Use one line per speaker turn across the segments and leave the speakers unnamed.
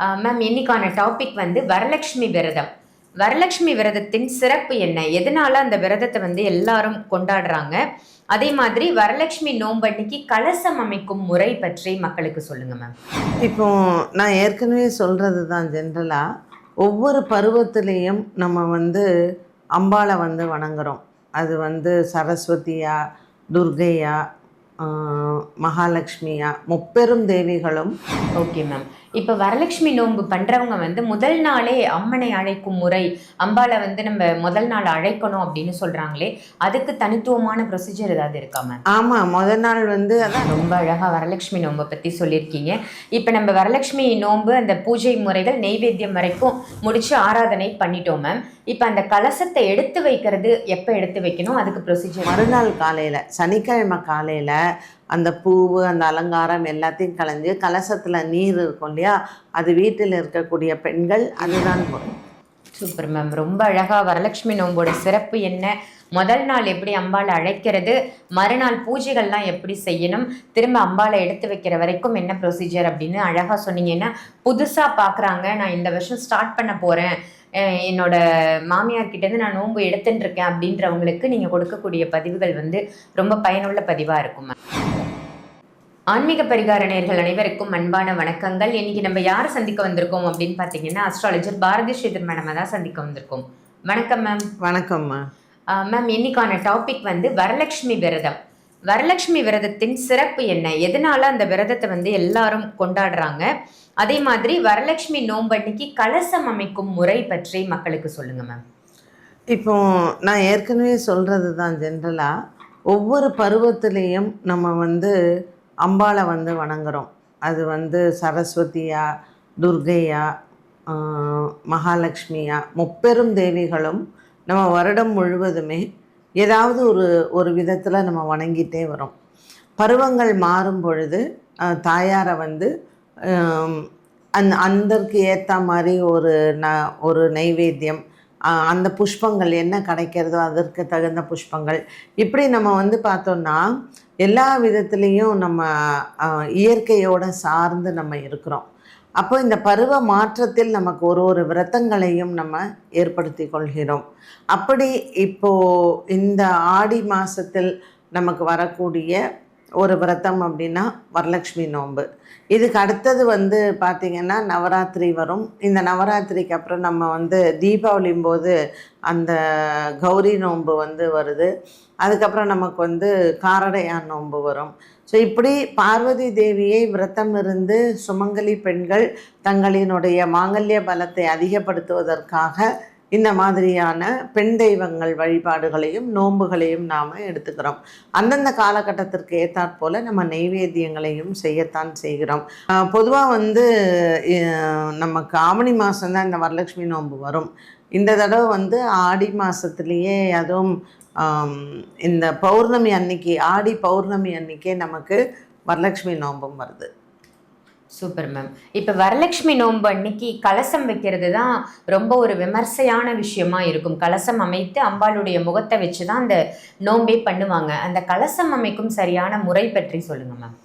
Ma'am இன்னைக்கான topic வந்து வரலட்சுமி விரதம். வரலட்சுமி விரதத்தின் சிறப்பு என்ன? எதனால அந்த விரதத்தை வந்து எல்லாரும் கொண்டாடுறாங்க? அதே மாதிரி வரலட்சுமி நோம்பன்னைக்கு கலசம் அமைக்கும் முறை பற்றி மக்களுக்கு சொல்லுங்க மேம்
இப்போ நான் ஏற்கனவே சொல்கிறது தான் ஜென்ரலாக ஒவ்வொரு பருவத்திலையும் நம்ம வந்து அம்பாளை வந்து வணங்குறோம். அது வந்து சரஸ்வதியா துர்கையா மகாலட்சுமியா முப்பெரும் தேவிகளும்
ஓகே மேம் இப்போ வரலட்சுமி நோன்பு பண்றவங்க வந்து முதல் நாளே அம்மனை அழைக்கும் முறை அம்பாளை வந்து நம்ம முதல் நாள் அழைக்கணும் அப்படின்னு சொல்றாங்களே அதுக்கு தனித்துவமான ப்ரொசீஜர் ஏதாவது இருக்கா மேம்
ஆமாம் முத நாள் வந்து அதான்
ரொம்ப அழகா வரலட்சுமி நோன்பை பத்தி சொல்லியிருக்கீங்க. இப்போ நம்ம வரலட்சுமி நோன்பு அந்த பூஜை முறைகள் நெய்வேத்தியம் வரைக்கும் முடிச்சு ஆராதனை பண்ணிட்டோம் மேம் இப்போ அந்த கலசத்தை எடுத்து வைக்கிறது எப்போ எடுத்து வைக்கணும்? அதுக்கு ப்ரொசீஜர்
மறுநாள் காலையில் சனிக்கிழமை காலையில் அந்த பூவு அந்த அலங்காரம் எல்லாத்தையும் கலைஞ்சு கலசத்தில் நீர் இருக்கும் இல்லையா? அது வீட்டில் இருக்கக்கூடிய பெண்கள் அதுதான் முறை
சூப்பர் மேம். ரொம்ப அழகா வரலட்சுமி நோம்போட சிறப்பு என்ன? முதல் நாள் எப்படி அம்பாளை அழைக்கிறது? மறுநாள் பூஜைகள்லாம் எப்படி செய்யணும்? திரும்ப அம்பாளை எடுத்து வைக்கிற வரைக்கும் என்ன ப்ரொசீஜர் அப்படின்னு அழகா சொன்னீங்கன்னா புதுசா பார்க்குறாங்க நான் இந்த வருஷம் ஸ்டார்ட் பண்ண போறேன். என்னோட மாமியார் கிட்டேருந்து நான் நோன்பு எடுத்துட்டு இருக்கேன் அப்படின்றவங்களுக்கு நீங்கள் கொடுக்கக்கூடிய பதிவுகள் வந்து ரொம்ப பயனுள்ள பதிவாக இருக்கும் மேம். ஆன்மீக பரிகார நேயர்கள் அனைவருக்கும் அன்பான வணக்கங்கள். இன்னைக்கு நம்ம யாரை சந்திக்க வந்திருக்கோம் அப்படின்னு பார்த்தீங்கன்னா அஸ்ட்ராலஜர் பாரதி ஸ்ரீதர் மேடம் தான் சந்திக்க வந்திருக்கோம். வணக்கம் மேம்
வணக்கம்மா
மேம் இன்னைக்கான டாபிக் வந்து வரலட்சுமி விரதம். வரலட்சுமி விரதத்தின் சிறப்பு என்ன? எதனால அந்த விரதத்தை வந்து எல்லாரும் கொண்டாடுறாங்க? அதே மாதிரி வரலட்சுமி நோம்பன்னைக்கு கலசம் அமைக்கும் முறை பற்றி மக்களுக்கு சொல்லுங்க மேம்
இப்போ நான் ஏற்கனவே சொல்கிறது தான் ஜென்ரலாக ஒவ்வொரு பருவத்திலையும் நம்ம வந்து அம்பாளை வந்து வணங்குறோம். அது வந்து சரஸ்வதியா துர்கையா மகாலட்சுமியா முப்பெரும் தேவிகளும் நம்ம வருடம் முழுவதுமே ஏதாவது ஒரு ஒரு விதத்தில் நம்ம வணங்கிட்டே வரோம். பருவங்கள் மாறும் பொழுது தாயாரை வந்து அந் அந்தற்கு ஏற்ற மாதிரி ஒரு ந ஒரு நைவேத்தியம் அந்த புஷ்பங்கள் என்ன கிடைக்கிறதோ அதற்கு தகுந்த புஷ்பங்கள். இப்படி நம்ம வந்து பார்த்தோன்னா எல்லா விதத்துலேயும் நம்ம இயற்கையோடு இயற்கையோட சார்ந்து நம்ம இருக்கிறோம். அப்போ இந்த பருவ மாற்றத்தில் நமக்கு ஒரு ஒரு விரதங்களையும் நம்ம ஏற்படுத்தி கொள்கிறோம். அப்படி இப்போ இந்த ஆடி மாதத்தில் நமக்கு வரக்கூடிய ஒரு விரதம் அப்படின்னா வரலட்சுமி நோன்பு. இதுக்கு அடுத்தது வந்து பார்த்திங்கன்னா நவராத்திரி வரும். இந்த நவராத்திரிக்கு அப்புறம் நம்ம வந்து தீபாவளியும் போது அந்த கௌரி நோன்பு வந்து வருது. அதுக்கப்புறம் நமக்கு வந்து காரடையான் நோன்பு வரும். ஸோ இப்படி பார்வதி தேவியை விரதம் இருந்து சுமங்கலி பெண்கள் தங்களினுடைய மாங்கல்ய பலத்தை அதிகப்படுத்துவதற்காக இந்த மாதிரியான பெண் தெய்வங்கள் வழிபாடுகளையும் நோன்புகளையும் நாம் எடுத்துக்கிறோம். அந்தந்த காலகட்டத்திற்கு ஏற்றாற்போல் நம்ம நெய்வேத்தியங்களையும் செய்யத்தான் செய்கிறோம். பொதுவாக வந்து நமக்கு ஆவணி மாதம்தான் இந்த வரலட்சுமி நோன்பு வரும். இந்த தடவை வந்து ஆடி மாதத்துலேயே அதுவும் இந்த பௌர்ணமி அன்னைக்கு ஆடி பௌர்ணமி அன்னைக்கே நமக்கு வரலட்சுமி நோன்பும் வருது.
சூப்பர் மேம் இப்போ வரலட்சுமி நோன்பு அன்னைக்கு கலசம் வைக்கிறது தான் ரொம்ப ஒரு விமர்சையான விஷயமா இருக்கும். கலசம் அமைத்து அம்பாளுடைய முகத்தை வச்சு தான் அந்த நோன்பே பண்ணுவாங்க. அந்த கலசம் அமைக்கும் சரியான முறை பற்றி சொல்லுங்க மேம்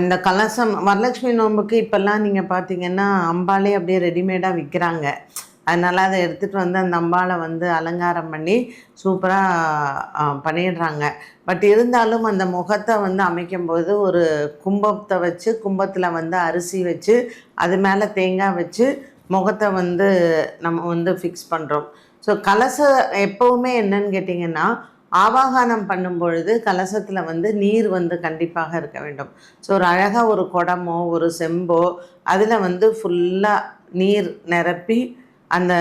இந்த கலசம் வரலட்சுமி நோன்புக்கு இப்போல்லாம் நீங்கள் பார்த்தீங்கன்னா அம்பாலே அப்படியே ரெடிமேடாக விற்கிறாங்க அதனால் அதை எடுத்துகிட்டு வந்து அந்த அம்பாளை வந்து அலங்காரம் பண்ணி சூப்பராக பண்ணிடுறாங்க. பட் இருந்தாலும் அந்த முகத்தை வந்து அமைக்கும்போது ஒரு கும்பத்தை வச்சு கும்பத்தில் வந்து அரிசி வச்சு அது மேலே தேங்காய் வச்சு முகத்தை வந்து நம்ம வந்து ஃபிக்ஸ் பண்ணுறோம் ஸோ கலச எப்போவுமே என்னன்னு கேட்டிங்கன்னா ஆவாகனம் பண்ணும் பொழுது கலசத்தில் வந்து நீர் வந்து கண்டிப்பாக இருக்க வேண்டும். ஸோ ஒரு அழகாக ஒரு குடமோ ஒரு செம்போ அதில் வந்து ஃபுல்லாக நீர் நிரப்பி அந்த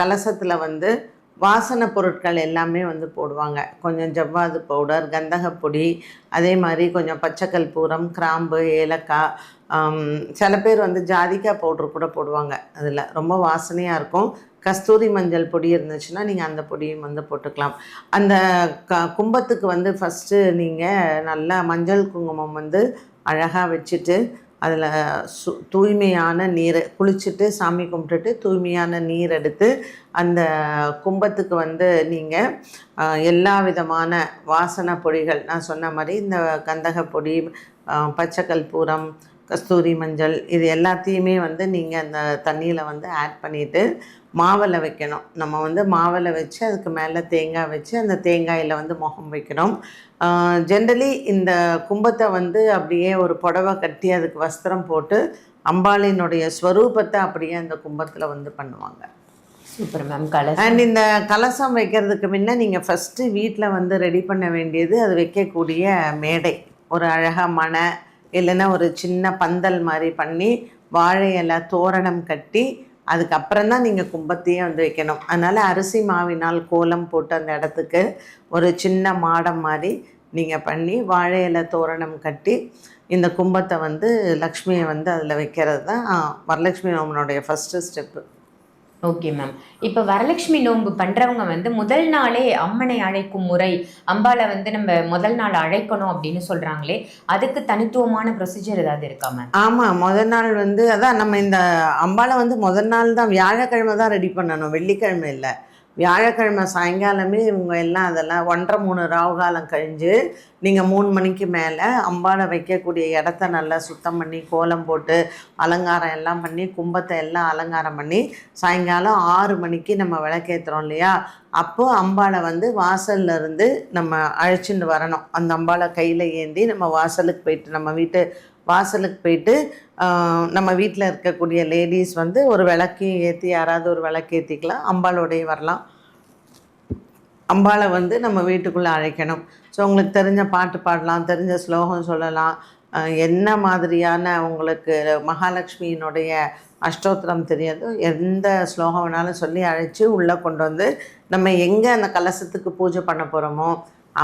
கலசத்தில் வந்து வாசனை பொருட்கள் எல்லாமே வந்து போடுவாங்க. கொஞ்சம் ஜவ்வாது பவுடர் கந்தகப்பொடி அதே மாதிரி கொஞ்சம் பச்சைக்கல் பூரம் கிராம்பு ஏலக்காய் சில பேர் வந்து ஜாதிக்காய் பவுட்ரு கூட போடுவாங்க அதில். ரொம்ப வாசனையாக இருக்கும். கஸ்தூரி மஞ்சள் பொடி இருந்துச்சுன்னா நீங்கள் அந்த பொடியும் வந்து போட்டுக்கலாம். அந்த க கும்பத்துக்கு வந்து ஃபஸ்ட்டு நீங்கள் நல்லா மஞ்சள் குங்குமம் வந்து அழகாக வச்சுட்டு அதில் சு தூய்மையான நீரை குளிச்சுட்டு சாமி கும்பிட்டுட்டு தூய்மையான நீர் எடுத்து அந்த கும்பத்துக்கு வந்து நீங்கள் எல்லா விதமான வாசனை பொடிகள் நான் சொன்ன மாதிரி இந்த கந்தக பொடி பச்சை கற்பூரம் கஸ்தூரி மஞ்சள் இது எல்லாத்தையுமே வந்து நீங்கள் அந்த தண்ணியில் வந்து ஆட் பண்ணிவிட்டு மாவில் வைக்கணும். நம்ம வந்து மாவில் வச்சு அதுக்கு மேலே தேங்காய் வச்சு அந்த தேங்காயில் வந்து முகம் வைக்கணும். ஜென்ரலி இந்த கும்பத்தை வந்து அப்படியே ஒரு புடவை கட்டி அதுக்கு வஸ்திரம் போட்டு அம்பாளினுடைய ஸ்வரூபத்தை அப்படியே அந்த கும்பத்தில் வந்து பண்ணுவாங்க.
சூப்பர் மேம் கலர்
அண்ட் இந்த கலசம் வைக்கிறதுக்கு முன்ன நீங்கள் ஃபஸ்ட்டு வீட்டில் வந்து ரெடி பண்ண வேண்டியது அது வைக்கக்கூடிய மேடை. ஒரு அழகாக மனை இல்லைன்னா ஒரு சின்ன பந்தல் மாதிரி பண்ணி வாழை இலை தோரணம் கட்டி அதுக்கப்புறம் தான் நீங்கள் கும்பத்தையே வந்து வைக்கணும். அதனால் அரிசி மாவினால் கோலம் போட்டு அந்த இடத்துக்கு ஒரு சின்ன மாடம் மாதிரி நீங்கள் பண்ணி வாழை இலை தோரணம் கட்டி இந்த கும்பத்தை வந்து லக்ஷ்மியை வந்து அதில் வைக்கிறது தான் வரலட்சுமி நோமனுடைய ஃபஸ்ட்டு ஸ்டெப்பு
ஓகே மேம் இப்போ வரலட்சுமி நோன்பு பண்ணுறவங்க வந்து முதல் நாளே அம்மனை அழைக்கும் முறை அம்பாவை வந்து நம்ம முதல் நாள் அழைக்கணும் அப்படின்னு சொல்கிறாங்களே அதுக்கு தனித்துவமான ப்ரொசீஜர் ஏதாவது இருக்கா மேம்
ஆமாம் முதல் நாள் வந்து அதான் நம்ம இந்த அம்பாவை வந்து முதல் நாள் தான் வியாழக்கிழமை தான் ரெடி பண்ணணும் வெள்ளிக்கிழமை இல்லை. வியாழக்கிழமை சாயங்காலமே இவங்க எல்லாம் அதெல்லாம் ஒன்றரை மூணு ராவு காலம் கழிஞ்சு நீங்கள் மூணு மணிக்கு மேலே அம்பாளை வைக்கக்கூடிய இடத்த நல்லா சுத்தம் பண்ணி கோலம் போட்டு அலங்காரம் எல்லாம் பண்ணி கும்பத்தை எல்லாம் அலங்காரம் பண்ணி சாயங்காலம் ஆறு மணிக்கு நம்ம விளக்கேற்றுறோம் இல்லையா? அப்போது அம்பாளை வந்து வாசல்ல இருந்து நம்ம அழைச்சிட்டு வரணும். அந்த அம்பாளை கையில் ஏந்தி நம்ம வாசலுக்கு போயிட்டு நம்ம வீட்டு வாசலுக்கு போயிட்டு நம்ம வீட்டில் இருக்கக்கூடிய லேடிஸ் வந்து ஒரு விளக்கையும் ஏற்றி யாராவது ஒரு விளக்கு ஏற்றிக்கலாம் அம்பாளோடைய வரலாம். அம்பாளை வந்து நம்ம வீட்டுக்குள்ளே அழைக்கணும். ஸோ உங்களுக்கு தெரிஞ்ச பாட்டு பாடலாம் தெரிஞ்ச ஸ்லோகம் சொல்லலாம். என்ன மாதிரியான உங்களுக்கு மகாலட்சுமியினுடைய அஷ்டோத்திரம் தெரியாதோ எந்த ஸ்லோகம் வேணாலும் சொல்லி அழைச்சி உள்ளே கொண்டு வந்து நம்ம எங்கே அந்த கலசத்துக்கு பூஜை பண்ண போகிறோமோ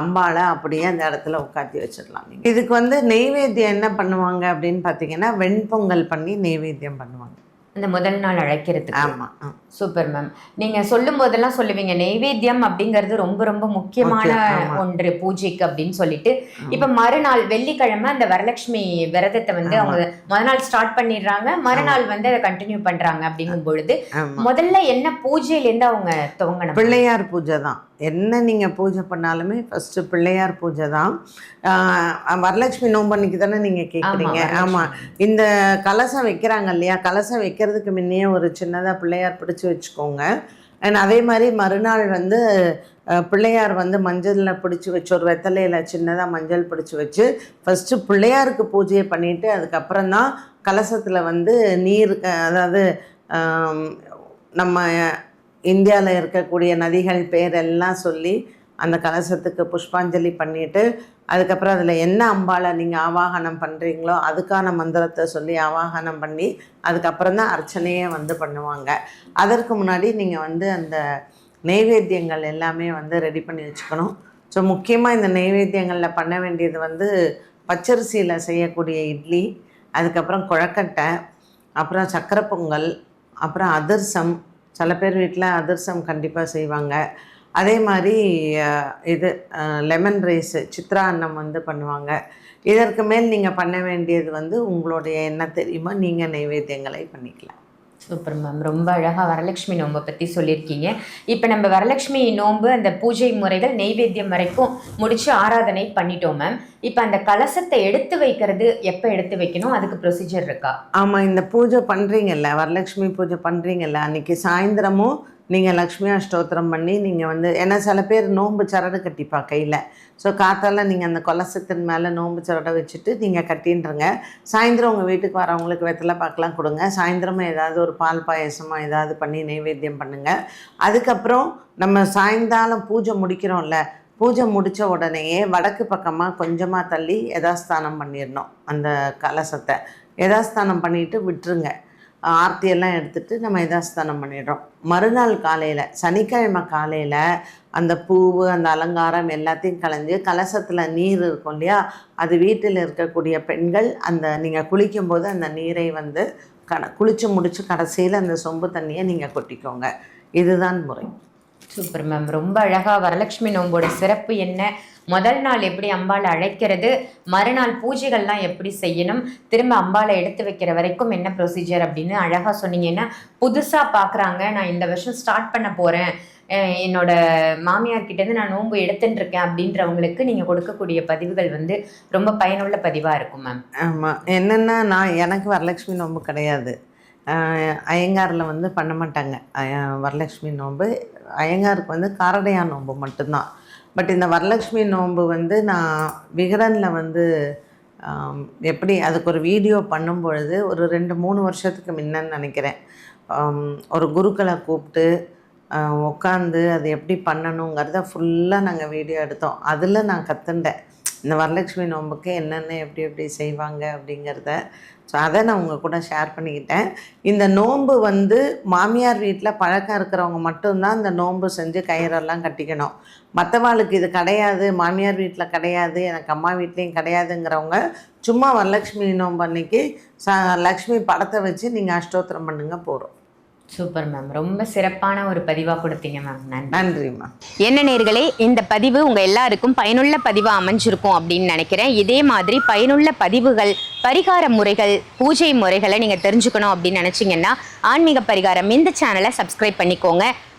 அம்பாளை அப்படியே அந்த இடத்துல உட்காத்தி வச்சிடலாம். இதுக்கு வந்து நெய்வேத்தியம் என்ன பண்ணுவாங்க அப்படின்னு பார்த்தீங்கன்னா வெண்பொங்கல் பண்ணி நெய்வேத்தியம் பண்ணுவாங்க.
அந்த முதல் நாள் அழைக்கிறதுக்கு.
ஆமாம்
சூப்பர் மேம். நீங்க சொல்லும் போதெல்லாம் சொல்லுவீங்க நெய்வேத்தியம் அப்படிங்கிறது ரொம்ப ரொம்ப முக்கியமான. ஒன்று பூஜைக்கு அப்படின்னு சொல்லிட்டு. இப்ப மறுநாள் வெள்ளிக்கிழமை அந்த வரலட்சுமி விரதத்தை வந்து. அவங்க முதல் நாள் ஸ்டார்ட் பண்ணிடுறாங்க மறுநாள் வந்து அதை கண்டினியூ பண்றாங்க அப்படிங்கும் பொழுது முதல்ல என்ன பூஜையில இருந்து அவங்க துவங்கணும்?
பிள்ளையார் பூஜை தான். என்ன நீங்கள் பூஜை பண்ணாலுமே ஃபஸ்ட்டு பிள்ளையார் பூஜை தான். வரலட்சுமி நோம்பன்னைக்கு தானே நீங்கள் கேட்குறீங்க. ஆமாம் இந்த கலசம் வைக்கிறாங்க இல்லையா? கலசம் வைக்கிறதுக்கு முன்னையே ஒரு சின்னதாக பிள்ளையார் பிடிச்சி வச்சுக்கோங்க. அண்ட் அதே மாதிரி மறுநாள் வந்து பிள்ளையார் வந்து மஞ்சளில் பிடிச்சி வச்சு ஒரு வெத்தலையில் சின்னதாக மஞ்சள் பிடிச்சி வச்சு ஃபஸ்ட்டு பிள்ளையாருக்கு பூஜையை பண்ணிவிட்டு அதுக்கப்புறம் தான் கலசத்தில் வந்து நீர் அதாவது நம்ம இந்தியாவில் இருக்கக்கூடிய நதிகள் பேரெல்லாம் சொல்லி அந்த கலசத்துக்கு புஷ்பாஞ்சலி பண்ணிவிட்டு அதுக்கப்புறம் அதில் என்ன அம்பாளை நீங்கள் ஆவாகனம் பண்ணுறீங்களோ அதுக்கான மந்திரத்தை சொல்லி ஆவாகனம் பண்ணி அதுக்கப்புறம் தான் அர்ச்சனையே வந்து பண்ணுவாங்க. அதற்கு முன்னாடி நீங்கள் வந்து அந்த நெய்வேத்தியங்கள் எல்லாமே வந்து ரெடி பண்ணி வச்சுக்கணும். ஸோ முக்கியமாக இந்த நெய்வேத்தியங்களில் பண்ண வேண்டியது வந்து பச்சரிசியில் செய்யக்கூடிய இட்லி அதுக்கப்புறம் குழக்கட்டை அப்புறம் சக்கரை பொங்கல் அப்புறம் அதிர்சம் சில பேர் வீட்டில் அதிரசம் கண்டிப்பாக செய்வாங்க. அதே மாதிரி இது லெமன் ரைஸு சித்ரா அன்னம் வந்து பண்ணுவாங்க. இதற்கு மேல் நீங்கள் பண்ண வேண்டியது வந்து உங்களுடைய என்ன தெரியுமோ நீங்கள் நைவேத்தியங்களை பண்ணிக்கலாம்.
சூப்பர் மேம் ரொம்ப அழகாக வரலட்சுமி நோன்பை பற்றி சொல்லியிருக்கீங்க. இப்போ நம்ம வரலட்சுமி நோன்பு அந்த பூஜை முறைகள் நெய்வேத்தியம் வரைக்கும் முடித்து ஆராதனை பண்ணிட்டோம் மேம் இப்போ அந்த கலசத்தை எடுத்து வைக்கிறது எப்போ எடுத்து வைக்கணும்? அதுக்கு ப்ரொசீஜர் இருக்கா?
ஆமாம் இந்த பூஜை பண்ணுறீங்கல்ல வரலட்சுமி பூஜை பண்ணுறீங்கல்ல அன்றைக்கி சாயந்தரமும் நீங்கள் லக்ஷ்மி அஷ்டோத்திரம் பண்ணி நீங்கள் வந்து ஏன்னா சில பேர் நோன்பு சரடு கட்டிப்பா கையில். ஸோ காத்தால் நீங்கள் அந்த கொலசத்தின் மேலே நோன்பு சரடை வச்சுட்டு நீங்கள் கட்டின்றங்க. சாயந்தரம் உங்கள் வீட்டுக்கு வரவங்களுக்கு வெத்தலை பார்க்கலாம் கொடுங்க. சாயந்தரமும் ஏதாவது ஒரு பால் பாயசமோ ஏதாவது பண்ணி நைவேத்தியம் பண்ணுங்கள் அதுக்கப்புறம் நம்ம சாயந்தாலம் பூஜை முடிக்கிறோம்ல பூஜை முடித்த உடனேயே வடக்கு பக்கமாக கொஞ்சமாக தள்ளி யதாஸ்தானம் பண்ணிடணும் அந்த கலசத்தை. யதாஸ்தானம் பண்ணிவிட்டு விட்டுருங்க. ஆர்த்தியெல்லாம் எடுத்துகிட்டு நம்ம யதாஸ்தானம் பண்ணிடுறோம். மறுநாள் காலையில் சனிக்கிழமை காலையில் அந்த பூவு அந்த அலங்காரம் எல்லாத்தையும் கலைஞ்சு கலசத்தில் நீர் இருக்கும் இல்லையா? அது வீட்டில் இருக்கக்கூடிய பெண்கள் அந்த நீங்கள் குளிக்கும்போது அந்த நீரை வந்து கட குளித்து முடித்து கடைசியில் அந்த சொம்பு தண்ணியை நீங்கள் கொட்டிக்கோங்க. இதுதான் முறை.
Super ma'am. ரொம்ப அழகா வரலட்சுமி நோம்போட சிறப்பு என்ன? முதல் நாள் எப்படி அம்பாளை அழைக்கிறது? மறுநாள் பூஜைகள்லாம் எப்படி செய்யணும்? திரும்ப அம்பாளை எடுத்து வைக்கிற வரைக்கும் என்ன ப்ரொசீஜர் அப்படின்னு அழகா சொன்னீங்கன்னா புதுசா பார்க்குறாங்க நான் இந்த வருஷம் ஸ்டார்ட் பண்ண போறேன். என்னோட மாமியார் கிட்டேருந்து நான் நோன்பு எடுத்துட்டு இருக்கேன் அப்படின்றவங்களுக்கு நீங்கள் கொடுக்கக்கூடிய பதிவுகள் வந்து ரொம்ப பயனுள்ள பதிவாக இருக்கும் மேம்.
ஆமாம் என்னென்னா நான் எனக்கு வரலட்சுமி நோன்பு கிடையாது. அயங்காரில் ஐயங்காரில் வந்து பண்ண மாட்டாங்க. வரலட்சுமி நோன்பு. ஐயங்காருக்கு வந்து காரடையா நோன்பு மட்டும்தான். பட் இந்த வரலட்சுமி நோன்பு வந்து நான் விகடனில் வந்து எப்படி அதுக்கு ஒரு வீடியோ பண்ணும் பொழுது ஒரு ரெண்டு மூணு வருஷத்துக்கு முன்னன்னு நினைக்கிறேன். ஒரு குருக்களை கூப்பிட்டு உட்காந்து அது எப்படி பண்ணணுங்கிறத ஃபுல்லாக நாங்கள் வீடியோ எடுத்தோம். அதில் நான் கற்றுண்டேன் இந்த வரலட்சுமி நோம்புக்கு என்னென்ன எப்படி எப்படி செய்வாங்க அப்படிங்கிறத ஸோ அதை நான் உங்கள் கூட ஷேர் பண்ணிக்கிட்டேன். இந்த நோன்பு வந்து மாமியார் வீட்டில் பழக்கம் இருக்கிறவங்க மட்டும்தான் இந்த நோன்பு செஞ்சு கயிறெல்லாம் கட்டிக்கணும். மற்றவாளுக்கு இது கிடையாது மாமியார் வீட்டில் கிடையாது எனக்கு அம்மா வீட்லேயும் கிடையாதுங்கிறவங்க சும்மா வரலட்சுமி நோன்பு அன்னைக்கு ச லக்ஷ்மி படத்தை வச்சு நீங்கள் அஷ்டோத்திரம் பண்ணுங்க போகிறோம்
சூப்பர் மேம் ரொம்ப சிறப்பான ஒரு பதிவா கொடுத்தீங்க மேம் நன்றி.
நன்றிம்மா
என்ன நேர்களே இந்த பதிவு உங்க எல்லாருக்கும் பயனுள்ள பதிவா அமைஞ்சிருக்கும் அப்படின்னு நினைக்கிறேன். இதே மாதிரி பயனுள்ள பதிவுகள் பரிகார முறைகள் பூஜை முறைகளை நீங்க தெரிஞ்சுக்கணும் அப்படின்னு நினைச்சீங்கன்னா ஆன்மீக பரிகாரம் இந்த சேனலை சப்ஸ்கிரைப் பண்ணிக்கோங்க.